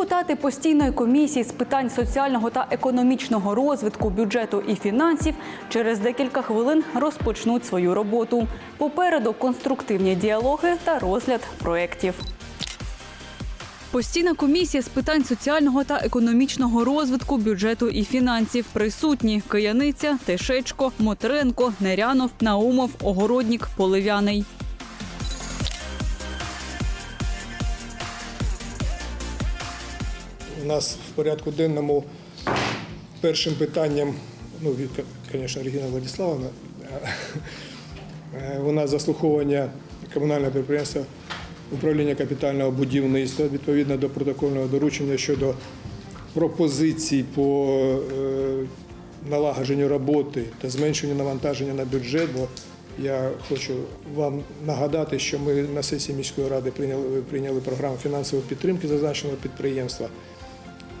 Депутати постійної комісії з питань соціального та економічного розвитку, бюджету і фінансів через декілька хвилин розпочнуть свою роботу. Попереду конструктивні діалоги та розгляд проєктів. Постійна комісія з питань соціального та економічного розвитку, бюджету і фінансів присутні Кияниця, Тишечко, Мотренко, Нерянов, Наумов, Огороднік, Поливяний. Нас в порядку денному першим питанням, ну, від, звісно, Регіна Владиславовна, е, нас заслуховування комунального підприємства управління капітального будівництва відповідно до протокольного доручення щодо пропозицій по е, налагодженню роботи та зменшенню навантаження на бюджет. Бо я хочу вам нагадати, що ми на сесії міської ради прийняли, прийняли програму фінансової підтримки зазначеного підприємства.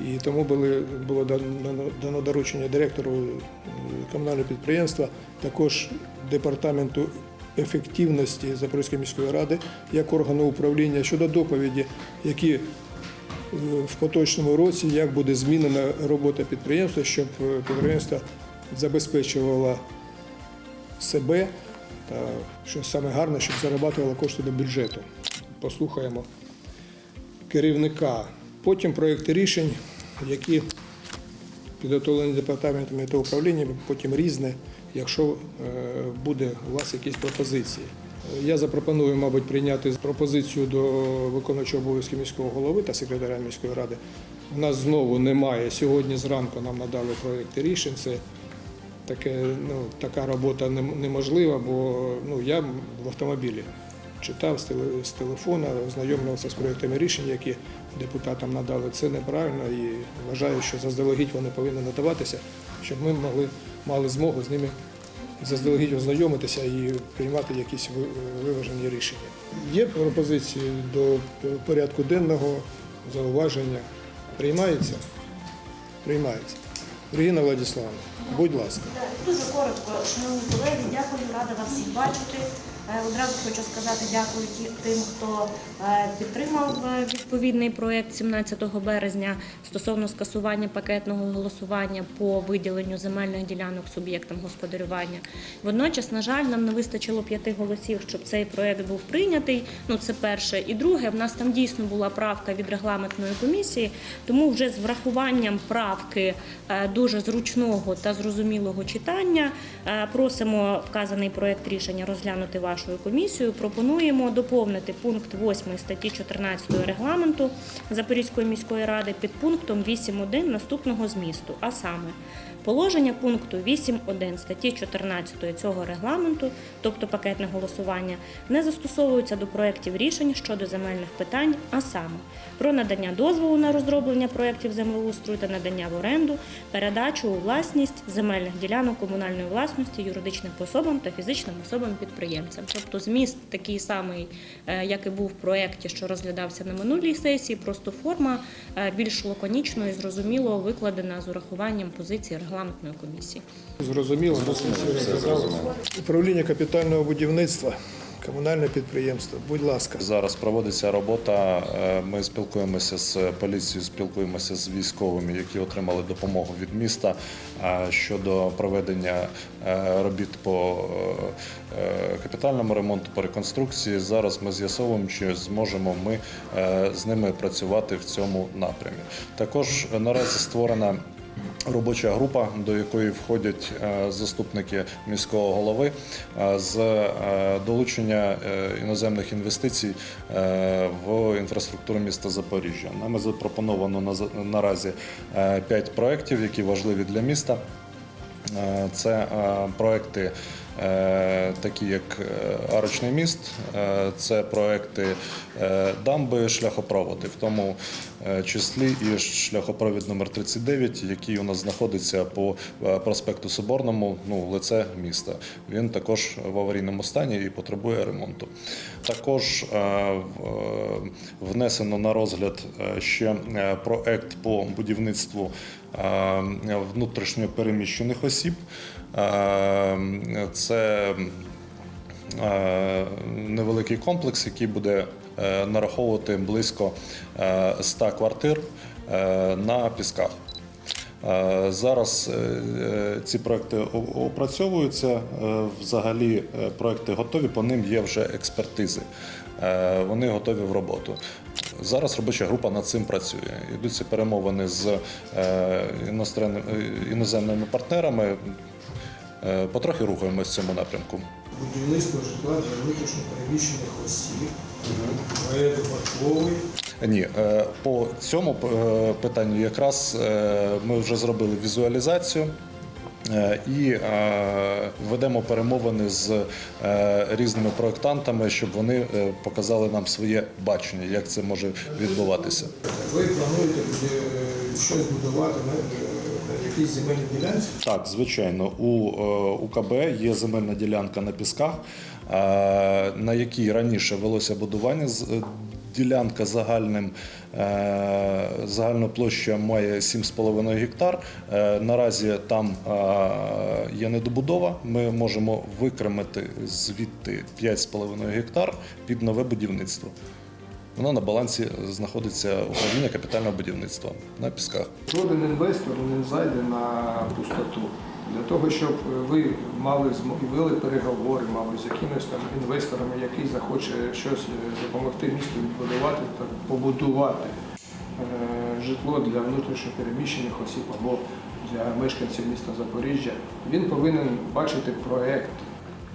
І тому були, було дано, доручення директору е, комунального підприємства, також департаменту ефективності Запорізької міської ради як органу управління щодо доповіді, які е, в поточному році як буде змінена робота підприємства, щоб е, підприємство забезпечувало себе та що саме гарне, щоб зарабатувало кошти до бюджету. Послухаємо керівника. Потім проекти рішень, які підготовлені департаментами та управлінням, потім різне, якщо е, буде у вас якісь пропозиції. Я запропоную, мабуть, прийняти пропозицію до виконуючого обов'язки міського голови та секретаря міської ради. У нас знову немає. Сьогодні зранку нам надали проекти рішень. Це таке, ну, така робота неможлива, бо ну, я в автомобілі читав з телефона, ознайомлювався з проєктами рішень, які депутатам надали. Це неправильно і вважаю, що заздалегідь вони повинні надаватися, щоб ми могли, мали змогу з ними заздалегідь ознайомитися і приймати якісь виважені рішення. Є пропозиції до порядку денного, зауваження. Приймається? Приймається. Регіна Владиславовна, будь ласка. Дуже коротко, шановні колеги, дякую, рада вас всіх бачити. Е, Одразу хочу сказати дякую тим, хто е, підтримав е, відповідний проєкт 17 березня стосовно скасування пакетного голосування по виділенню земельних ділянок суб'єктам господарювання. Водночас, на жаль, нам не вистачило п'яти голосів, щоб цей проєкт був прийнятий. Ну це перше. І друге, в нас там дійсно була правка від регламентної комісії, тому вже з врахуванням правки дуже зручного та зрозумілого читання просимо вказаний проект рішення розглянути вашою комісією. Пропонуємо доповнити пункт 8 статті 14 регламенту Запорізької міської ради під пунктом 8.1 наступного змісту, а саме Положення пункту 8.1 статті 14 цього регламенту, тобто пакетне голосування, не застосовуються до проєктів рішень щодо земельних питань, а саме про надання дозволу на розроблення проєктів землеустрою та надання в оренду, передачу у власність земельних ділянок комунальної власності юридичним особам та фізичним особам-підприємцям. Тобто зміст такий самий, е, як і був в проєкті, що розглядався на минулій сесії, просто форма е, більш лаконічно і зрозуміло викладена з урахуванням позиції регламентної комісії. Зрозуміло. Управління капітального будівництва, комунальне підприємство. Будь ласка. Зараз проводиться робота. е, Ми спілкуємося з поліцією, спілкуємося з військовими, які отримали допомогу від міста е, щодо проведення е, робіт по капітальному ремонту, по реконструкції. Зараз ми з'ясовуємо, чи зможемо ми з ними працювати в цьому напрямі. Також наразі створена. Робоча група, до якої входять е, заступники міського голови, е, з е, долучення іноземних інвестицій в інфраструктуру міста Запоріжжя. Нами запропоновано на за- наразі 5 проєктів, які важливі для міста. Це проекти, такі як Арочний міст, це проекти дамби, шляхопроводи, в тому числі і шляхопровід номер 39, який у нас знаходиться по е, проспекту Соборному, ну, в лице міста. Він також в аварійному стані і потребує ремонту. Також е, е, внесено на розгляд е, ще е, проект по будівництву е, внутрішньо переміщених осіб. Е, Це е, невеликий комплекс, який буде е, нараховувати близько е, 100 квартир е, на пісках. Е, Зараз е, е, ці проекти опрацьовуються. Е, Взагалі е, проекти готові, по ним є вже експертизи. Е, Вони готові в роботу. Зараз робоча група над цим працює. Йдуться перемовини з е, е, іноземними партнерами. Е, Потрохи рухаємось в цьому напрямку. Будівництво житла для внутрішньо переміщених осіб. Ні, е, по цьому е, питанню якраз е, ми вже зробили візуалізацію. І ведемо перемовини з різними проєктантами, щоб вони показали нам своє бачення, як це може відбуватися. Ви плануєте щось будувати якійсь земельній ділянці? Так, звичайно, у е, УКБ є земельна ділянка на пісках, е, на якій раніше велося будування. Е, Ділянка загальним загальна площа має 7,5 гектар. Наразі там є недобудова. Ми можемо викремити звідти 5,5 гектар під нове будівництво. Воно на балансі знаходиться управління капітального будівництва на пісках. Жоден інвестор не зайде на пустоту. Для того, щоб ви мали вели переговори, мабуть, з якимось там інвесторами, який захоче щось е, допомогти місту відбудувати та побудувати е, житло для внутрішньо переміщених осіб або для мешканців міста Запоріжжя, він повинен бачити проект.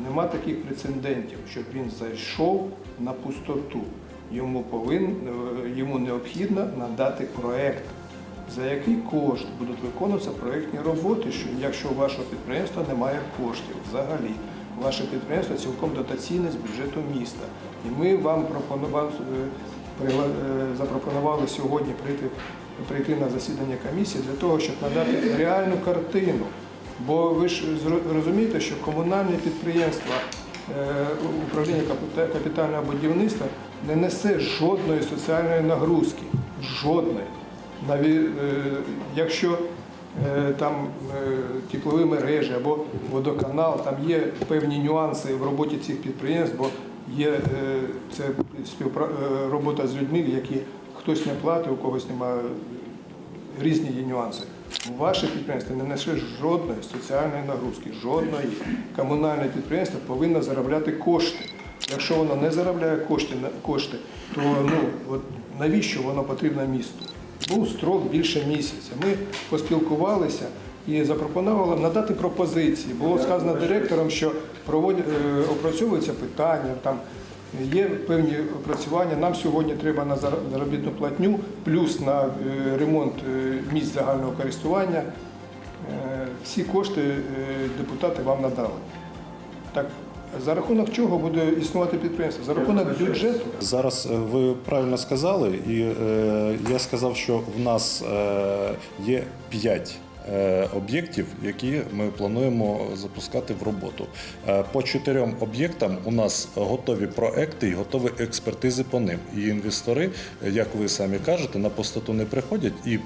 Нема таких прецедентів, щоб він зайшов на пустоту. Йому повин, е, йому необхідно надати проект, за який кошт будуть виконуватися проектні роботи, що якщо у вашого підприємства немає коштів взагалі. Ваше підприємство цілком дотаційне з бюджету міста. І ми вам пропонували, запропонували сьогодні прийти, прийти на засідання комісії для того, щоб надати реальну картину. Бо ви ж розумієте, що комунальне підприємство е, управління капітального будівництва не несе жодної соціальної нагрузки. Жодної. Навіть е, якщо е, там е, теплові мережі або водоканал, там є певні нюанси в роботі цих підприємств, бо є е, це співпра... е, робота з людьми, які хтось не платить, у когось немає різні є нюанси. Ваше підприємство не несе жодної соціальної нагрузки, жодної. Комунальне підприємство повинно заробляти кошти. Якщо воно не заробляє кошти, кошти то ну, от навіщо воно потрібно місту? Був строк більше місяця. Ми поспілкувалися і запропонували надати пропозиції. Було сказано директором, що проводять, е, опрацьовуються питання, там Є певні опрацювання. Нам сьогодні треба на заробітну платню, плюс на е, ремонт е, місць загального користування. Е, Всі кошти депутати вам надали. Так, за рахунок чого буде існувати підприємство? За рахунок бюджету. Зараз ви правильно сказали, і е, я сказав, що в нас е, є п'ять. Е, Об'єктів, які ми плануємо запускати в роботу. Е, По чотирьом об'єктам у нас готові проекти і готові експертизи по ним. І інвестори, е, як ви самі кажете, на пустоту не приходять. І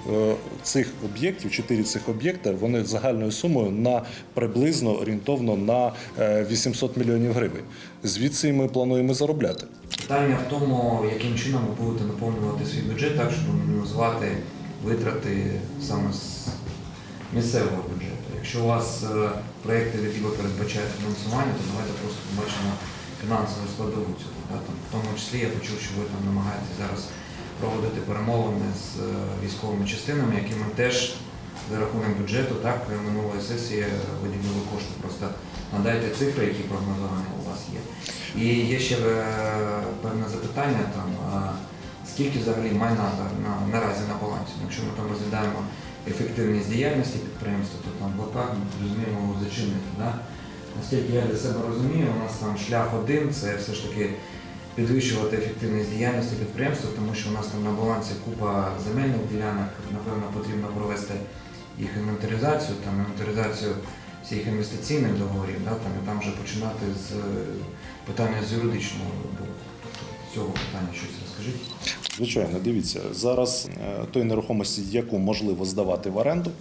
цих об'єктів, чотири цих об'єкта, вони загальною сумою на приблизно орієнтовно на е, 800 мільйонів гривень. Звідси ми плануємо заробляти. Питання в тому, яким чином ви будете наповнювати свій бюджет так, щоб мінімізувати витрати саме з місцевого бюджету. Якщо у вас е, проєкти, які ви передбачаєте фінансування, то давайте просто побачимо фінансову складову цього. Да? Там, в тому числі я почув, що ви там намагаєтесь зараз проводити перемовини з е, військовими частинами, які ми теж за рахунок бюджету, так, минулої сесії виділили кошти. Просто надайте цифри, які прогнозовані у вас є. І є ще е, певне запитання там. Скільки взагалі майна наразі на балансі? Якщо ми там розглядаємо ефективність діяльності підприємства, то там лапках ми розуміємо його зачинити. Да? Наскільки я для себе розумію, у нас там шлях один це все ж таки підвищувати ефективність діяльності підприємства, тому що у нас там на балансі купа земельних ділянок, напевно, потрібно провести їх інвентаризацію, там інвентаризацію всіх інвестиційних договорів, да, там, і там вже починати з е, питання з юридичного. Тобто цього питання щось розкажіть. Звичайно, дивіться, зараз е, той нерухомості, яку можливо здавати в оренду.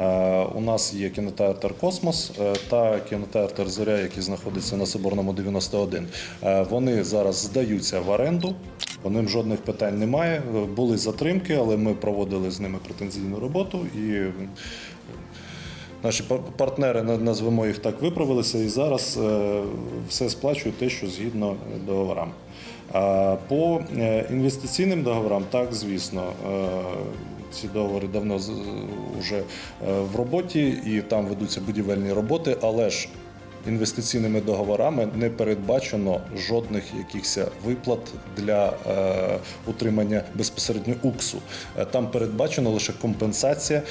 е, У нас є кінотеатр Космос е, та кінотеатр Зоря, який знаходиться на Соборному 91. Е, Вони зараз здаються в оренду. По ним жодних питань немає. Були затримки, але ми проводили з ними претензійну роботу і Наші пар- партнери, назвемо їх так, виправилися і зараз все сплачують те, що згідно договорам. По е, інвестиційним договорам, так, звісно, е, ці договори давно вже е, в роботі і там ведуться будівельні роботи, але ж інвестиційними договорами не передбачено жодних якихось виплат для утримання безпосередньо уксу. Там передбачено лише компенсація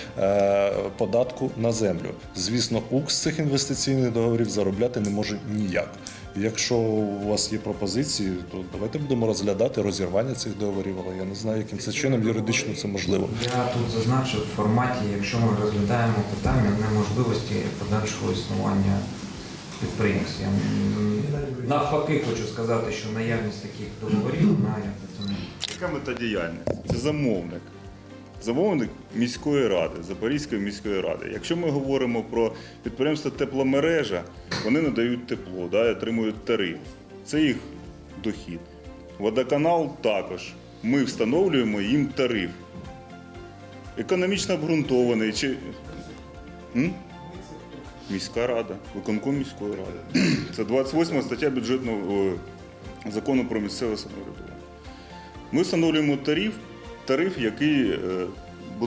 податку на землю. Звісно, укс цих інвестиційних договорів заробляти не може ніяк. Якщо у вас є пропозиції, то давайте будемо розглядати розірвання цих договорів, але я не знаю, яким це чином юридично це можливо. Я тут зазначив в форматі, якщо ми розглядаємо питання неможливості подальшого існування підприємств. Я навпаки хочу сказати, що наявність таких договорів на Яка мета діяльності? Це замовник. Замовник міської ради, Запорізької міської ради. Якщо ми говоримо про підприємство тепломережа, вони надають тепло, да, отримують тариф. Це їх дохід. Водоканал також. Ми встановлюємо їм тариф. Економічно обґрунтований чи. М? Міська рада, виконком міської ради. Це 28 стаття бюджетного закону про місцеве самоврядування. Ми встановлюємо тариф, тариф, який е,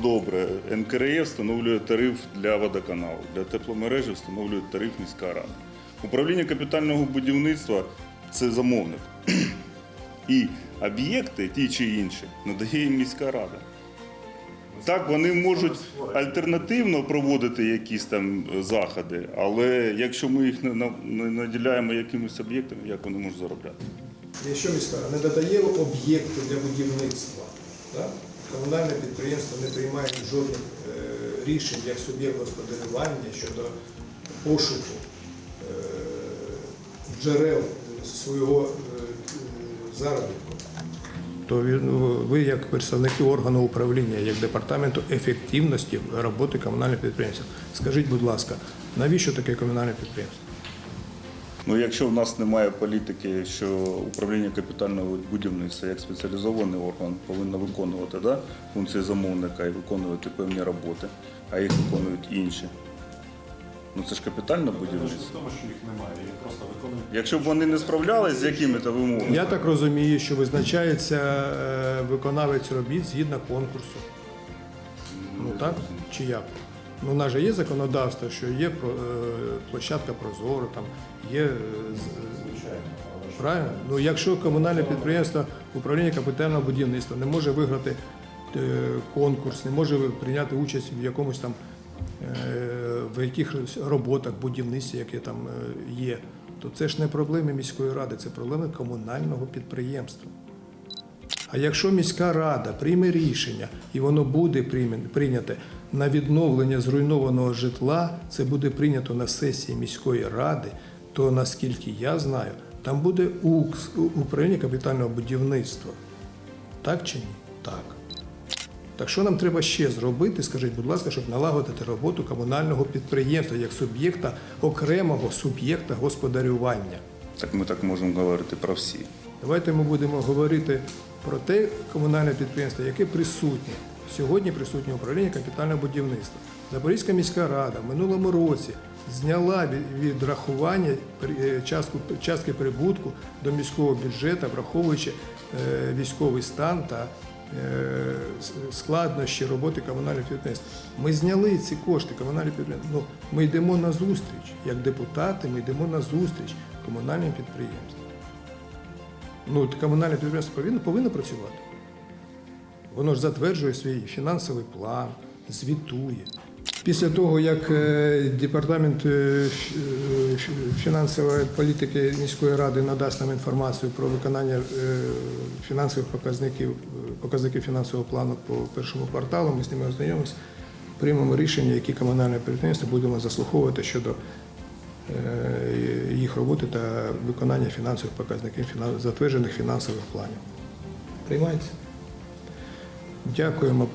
добре, НКРЕ встановлює тариф для водоканалу, для тепломережі встановлює тариф міська рада. Управління капітального будівництва це замовник. І об'єкти, ті чи інші, надає їм міська рада. Так, вони можуть альтернативно проводити якісь там е, заходи, але якщо ми їх не наділяємо якимось об'єктами, як вони можуть заробляти? Якщо міська не додає об'єкти для будівництва, комунальне підприємство не приймає жодних е, рішень як суб'єкт господарювання щодо пошуку е, джерел свого е, заробітку. То ви, як представники органу управління, як департаменту ефективності роботи комунальних підприємств, скажіть, будь ласка, навіщо таке комунальне підприємство? Ну, якщо в нас немає політики, що управління капітального будівництва як спеціалізований орган повинно виконувати да, функції замовника і виконувати певні роботи, а їх виконують інші. Ну це ж капітальне будівництво. тому, що їх немає, їх просто виконують. Якщо б вони не справлялись з якими-то вимогами, Я так розумію, що визначається е, виконавець робіт згідно конкурсу. Ну так? Чи як? Ну, у нас же є законодавство, що є е, площадка Прозоро, там є. е, Правильно? Ну, якщо комунальне підприємство управління капітального будівництва не може виграти е, конкурс, не може прийняти участь в якомусь там е, в якихось роботах, будівництві, яке там е, є, то це ж не проблеми міської ради, це проблеми комунального підприємства. А якщо міська рада прийме рішення і воно буде прийняте на відновлення зруйнованого житла, це буде прийнято на сесії міської ради, то наскільки я знаю, там буде УКС, управління капітального будівництва. Так чи ні? Так. Так що нам треба ще зробити, скажіть, будь ласка, щоб налагодити роботу комунального підприємства як суб'єкта, окремого суб'єкта господарювання? так ми так можемо говорити про всі. Давайте ми будемо говорити про те комунальне підприємство, яке присутнє. Сьогодні присутнє управління капітального будівництва. Запорізька міська рада в минулому році зняла від- відрахування е, частки прибутку до міського бюджету, враховуючи е, військовий стан та е, складнощі роботи комунальних підприємств. Ми зняли ці кошти комунальних підприємств. Ну, ми йдемо на зустріч. Як депутати, ми йдемо на зустріч комунальним підприємствам. Ну, комунальне підприємство повинно, повинно працювати. Воно ж затверджує свій фінансовий план, звітує. Після того, як е, департамент е, е, фінансової політики міської ради надасть нам інформацію про виконання фінансових показників, показників фінансового плану по першому кварталу, ми з ними ознайомимося, приймемо рішення, які комунальні підприємства будемо заслуховувати щодо їх роботи та виконання фінансових показників, затверджених фінансових планів. Приймається? Дякуємо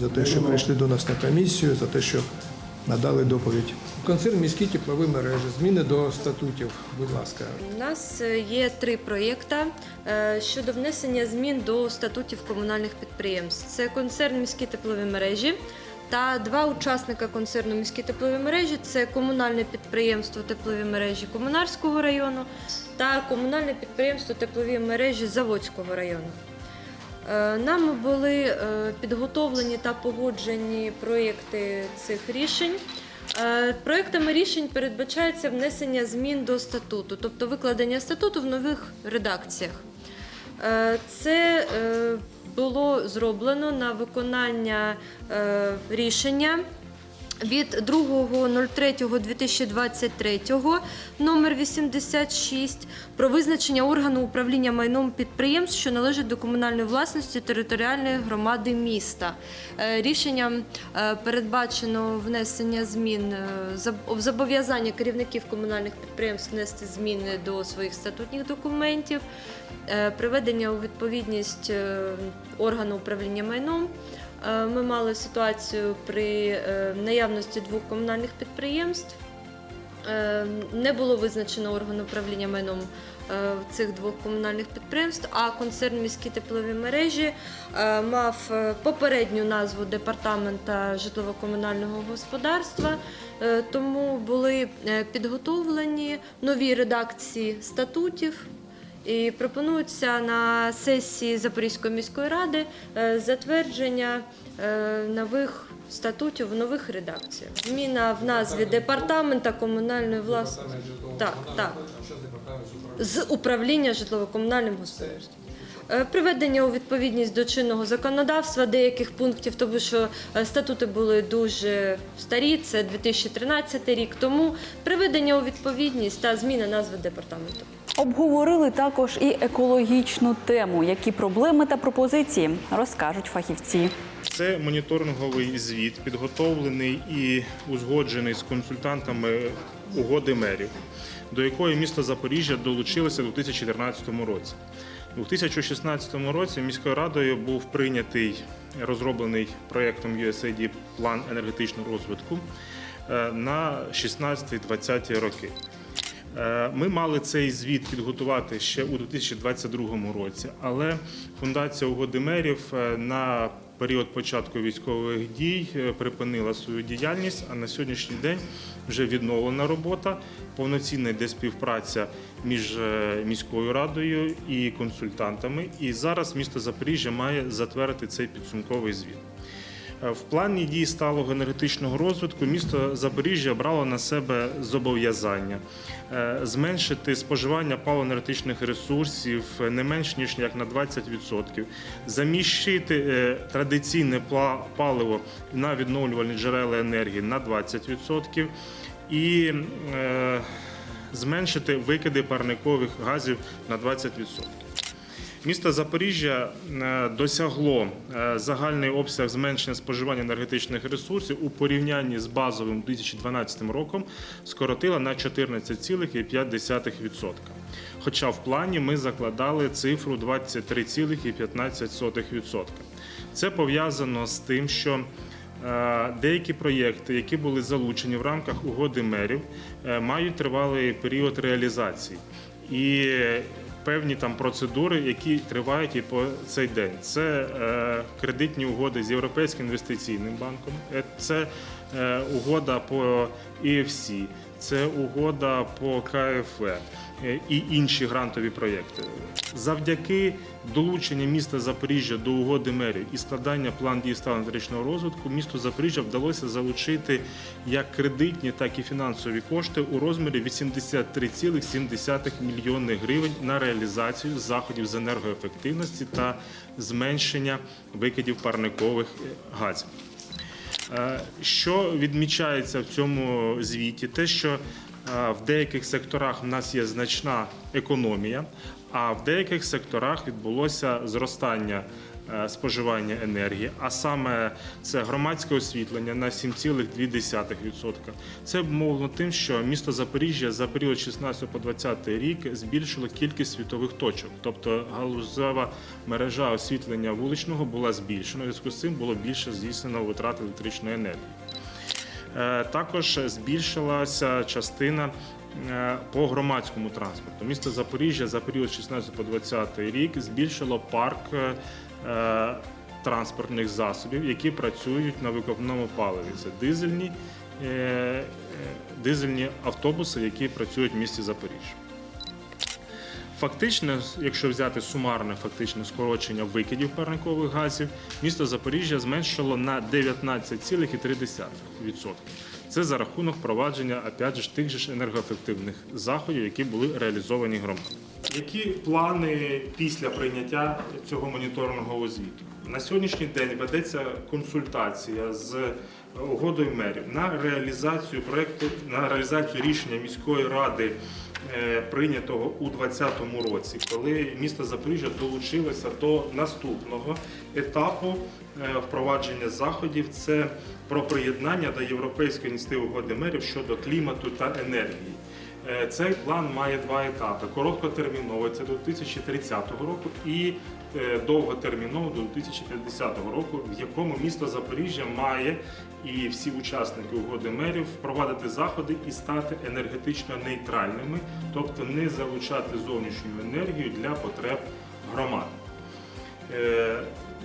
за те, що прийшли до нас на комісію, за те, що надали доповідь. Концерн міські теплові мережі, зміни до статутів. Будь ласка, У нас е, є три проєкти е, щодо внесення змін до статутів комунальних підприємств. Це концерн міські теплові мережі та два учасника концерну міські теплові мережі це комунальне підприємство теплові мережі Комунарського району та комунальне підприємство теплові мережі Заводського району. Е, Нами були е, підготовлені та погоджені проєкти цих рішень. Е, Проектами рішень передбачається внесення змін до статуту, тобто викладення статуту в нових редакціях. Це було зроблено на виконання рішення від 2.03.2023 номер 86 про визначення органу управління майном підприємств, що належать до комунальної власності територіальної громади міста. Е, Рішенням е, передбачено внесення змін е, зобов'язання керівників комунальних підприємств внести зміни до своїх статутних документів, приведення у відповідність органу управління майном. Е, Ми мали ситуацію при е, наявності двох комунальних підприємств. Е, Не було визначено орган управління майном цих двох комунальних підприємств, а концерн міські теплові мережі мав попередню назву департамента житлово-комунального господарства. Тому були підготовлені нові редакції статутів. І пропонується на сесії Запорізької міської ради е, затвердження е, нових статутів в нових редакціях. Зміна в назві департамента комунальної власності. Так, так. З управління житлово-комунальним господарством. Е, Приведення у відповідність до чинного законодавства деяких пунктів, тому що статути були дуже старі, це 2013 рік. Тому приведення у відповідність та зміна назви департаменту. Обговорили також і екологічну тему. Які проблеми та пропозиції розкажуть фахівці. Це моніторинговий звіт, підготовлений і узгоджений з консультантами угоди мерів, до якої місто Запоріжжя долучилося у 2014 році. У 2016 році міською радою був прийнятий розроблений проєктом USAID план енергетичного розвитку е, на 16-20 роки. Е, Ми мали цей звіт підготувати ще у 2022 році, але фундація угоди мерів е, на період початку військових дій е, припинила свою діяльність. А на сьогоднішній день вже відновлена робота, повноцінна йде співпраця між міською радою і консультантами. І зараз місто Запоріжжя має затвердити цей підсумковий звіт. Е, В плані дій сталого енергетичного розвитку місто Запоріжжя брало на себе зобов'язання е, зменшити споживання паливо-енергетичних ресурсів е, не менш ніж як на 20%, заміщити традиційне паливо на відновлювальні джерела енергії на 20% і зменшити викиди парникових газів на 20%. Місто Запоріжжя е, досягло е, загальний обсяг зменшення споживання енергетичних ресурсів у порівнянні з базовим 2012 роком скоротило на 14,5%. Хоча в плані ми закладали цифру 23,15%. Це пов'язано з тим, що Е, Деякі проєкти, які були залучені в рамках угоди мерів, мають тривалий період реалізації і певні там процедури, які тривають і по цей день. Це е, кредитні угоди з Європейським інвестиційним банком, е, це е, угода по EFC, це угода по КФВ е, і інші грантові проєкти. Завдяки долученню міста Запоріжжя до угоди мерів і складання план дій енергетичного розвитку місту Запоріжжя вдалося залучити як кредитні, так і фінансові кошти у розмірі 83,7 мільйони гривень на реалізацію заходів з енергоефективності та зменшення викидів парникових е, газів. Е, Що відмічається в цьому звіті? Те, що е, в деяких секторах в нас є значна економія, а в деяких секторах відбулося зростання споживання енергії, а саме це громадське освітлення на 7,2%. Це обумовлено тим, що місто Запоріжжя за період 16 по 20 рік збільшило кількість світових точок, тобто галузева мережа освітлення вуличного була збільшена. Зв'язку з цим було більше здійснено витрат електричної енергії. Е, Також збільшилася частина е, по громадському транспорту. Місто Запоріжжя за період 16 по 20 рік збільшило парк е, транспортних засобів, які працюють на викопному паливі. Це дизельні, е, е, дизельні автобуси, які працюють в місті Запоріжжя. Фактично, якщо взяти сумарне фактичне скорочення викидів парникових газів, місто Запоріжжя зменшило на 19,3%. Це за рахунок впровадження опять же, тих же енергоефективних заходів, які були реалізовані громадою. Які плани після прийняття цього моніторингового звіту? На сьогоднішній день ведеться консультація з угодою мерів на реалізацію проекту на реалізацію рішення міської ради е, прийнятого у 2020 році, коли місто Запоріжжя долучилося до наступного етапу е, впровадження заходів. Це про приєднання до європейської ініціативи угоди мерів щодо клімату та енергії. Е, Цей план має два етапи: короткотерміновий це до 2030 року і е, довготерміновий до 2050 року, в якому місто Запоріжжя має і всі учасники угоди мерів впровадити заходи і стати енергетично нейтральними, тобто не залучати зовнішню енергію для потреб громад. Е,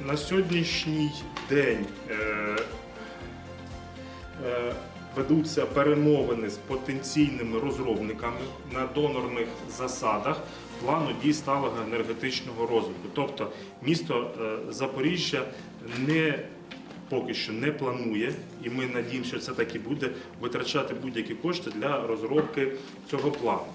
На сьогоднішній день ведуться перемовини з потенційними розробниками на донорних засадах плану дій сталого енергетичного розвитку. Тобто місто е, Запоріжжя не поки що не планує, і ми надіємося, що це так і буде витрачати будь-які кошти для розробки цього плану.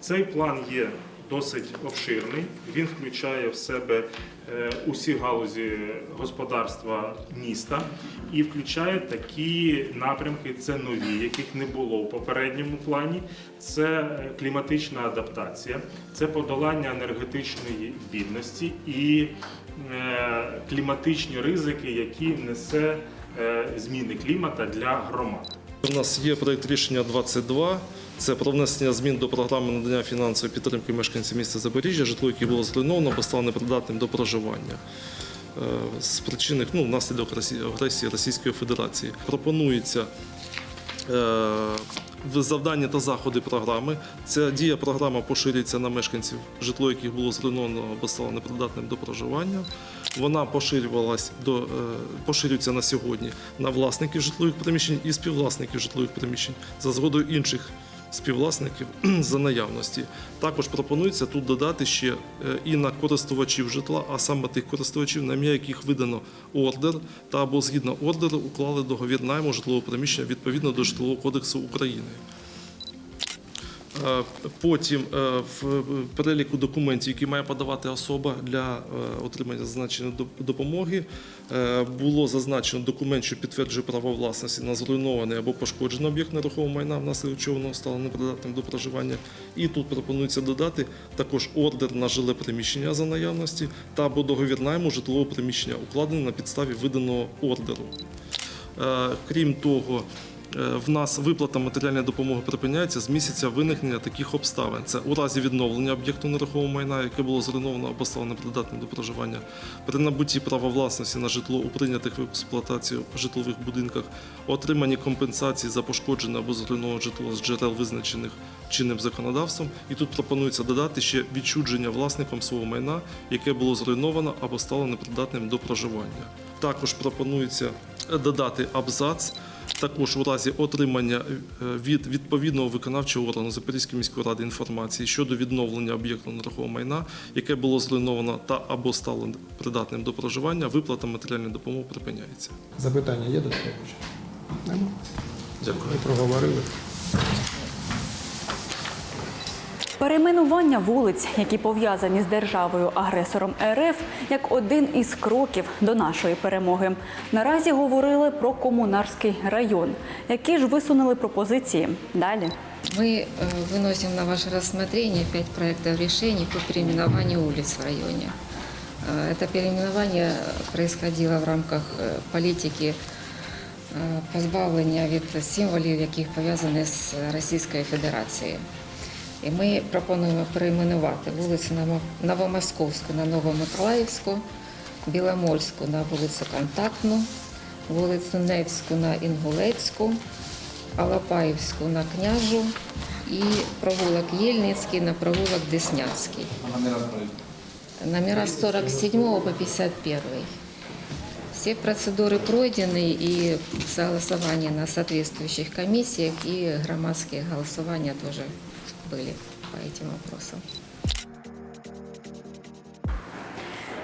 Цей план є досить обширний. Він включає в себе е, усі галузі господарства міста і включає такі напрямки, це нові, яких не було у попередньому плані. Це е, кліматична адаптація, це подолання енергетичної бідності і е, кліматичні ризики, які несе зміни клімата для громад. У нас є проєкт рішення 22. Це про внесення змін до програми надання фінансової підтримки мешканців міста Запоріжжя, житло, яке було зруйновано, або стало непридатним до проживання. Е, З причини ну, внаслідок агресії Російської Федерації пропонується е, завдання та заходи програми. Ця дія програма поширюється на мешканців, житло яких було зруйновано або стало непридатним до проживання. Вона поширювалась до е, поширюється на сьогодні на власників житлових приміщень і співвласників житлових приміщень за згодою інших співвласників за наявності. Також пропонується тут додати ще е, і на користувачів житла, а саме тих користувачів, на ім'я яких видано ордер та або згідно ордеру уклали договір найму житлового приміщення відповідно до Житлового кодексу України. Е, Потім е, в переліку документів, які має подавати особа для е, отримання зазначеної допомоги, е, було зазначено документ, що підтверджує право власності на зруйнований або пошкоджений об'єкт нерухомого майна, внаслідок чого воно стало непридатним до проживання. І тут пропонується додати також ордер на жиле приміщення за наявності та або договір найму житлового приміщення, укладений на підставі виданого ордеру. Е, Крім того, е, в нас виплата матеріальної допомоги припиняється з місяця виникнення таких обставин. Це у разі відновлення об'єкту нерухомого майна, яке було зруйновано або стало непридатним до проживання, при набутті права власності на житло у прийнятих в експлуатацію житлових будинках, отримані компенсації за пошкоджене або зруйноване житло з джерел, визначених чинним законодавством. І тут пропонується додати ще відчудження власником свого майна, яке було зруйновано або стало непридатним до проживання. Також пропонується додати абзац. Також у разі отримання е, від відповідного виконавчого органу Запорізької міської ради інформації щодо відновлення об'єкту нерухомого майна, яке було зруйновано та або стало придатним до проживання, виплата матеріальної допомоги припиняється. Запитання є до доповідача? Нема. Дякую. Ми проговорили. Перейменування вулиць, які пов'язані з державою-агресором РФ, як один із кроків до нашої перемоги. Наразі говорили про комунарський район. Які ж висунули пропозиції? Далі. Мы э, выносим на ваше рассмотрение пять проектов решений по переименованию улиц в районе. Э, Это переименование происходило в рамках э, політики е, позбавлення від символів, яких пов'язані з Російською Федерацією. І ми пропонуємо перейменувати вулицю Новомосковську на Новомиколаївську, Біломольську на вулицю Контактну, вулицю Невську на Інгулецьку, Алапаївську на Княжу і провулок Єльницький на провулок Деснянський. Номера с 47 по 51. Все процедуры пройдены и согласования на соответствующих комиссиях и громадские голосования тоже были по этим вопросам.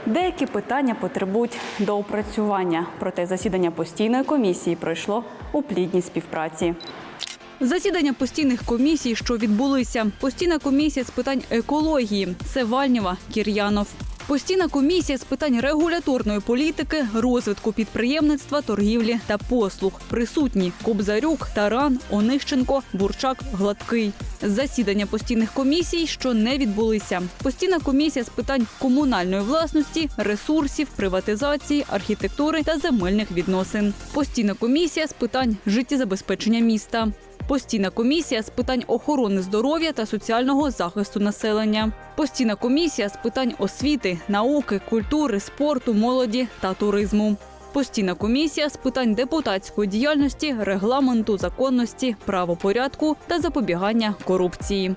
Деякі питання потребують доопрацювання, проте засідання постійної комісії пройшло у плідній співпраці. Засідання постійних комісій, що відбулися. Постійна комісія з питань екології Севальнєва, Кір'янов. Постійна комісія з питань регуляторної політики, розвитку підприємництва, торгівлі та послуг. Присутні Кобзарюк, Таран, Онищенко, Бурчак, Гладкий. Засідання постійних комісій, що не відбулися. Постійна комісія з питань комунальної власності, ресурсів, приватизації, архітектури та земельних відносин. Постійна комісія з питань життєзабезпечення міста. Постійна комісія з питань охорони здоров'я та соціального захисту населення. Постійна комісія з питань освіти, науки, культури, спорту, молоді та туризму. Постійна комісія з питань депутатської діяльності, регламенту, законності, правопорядку та запобігання корупції.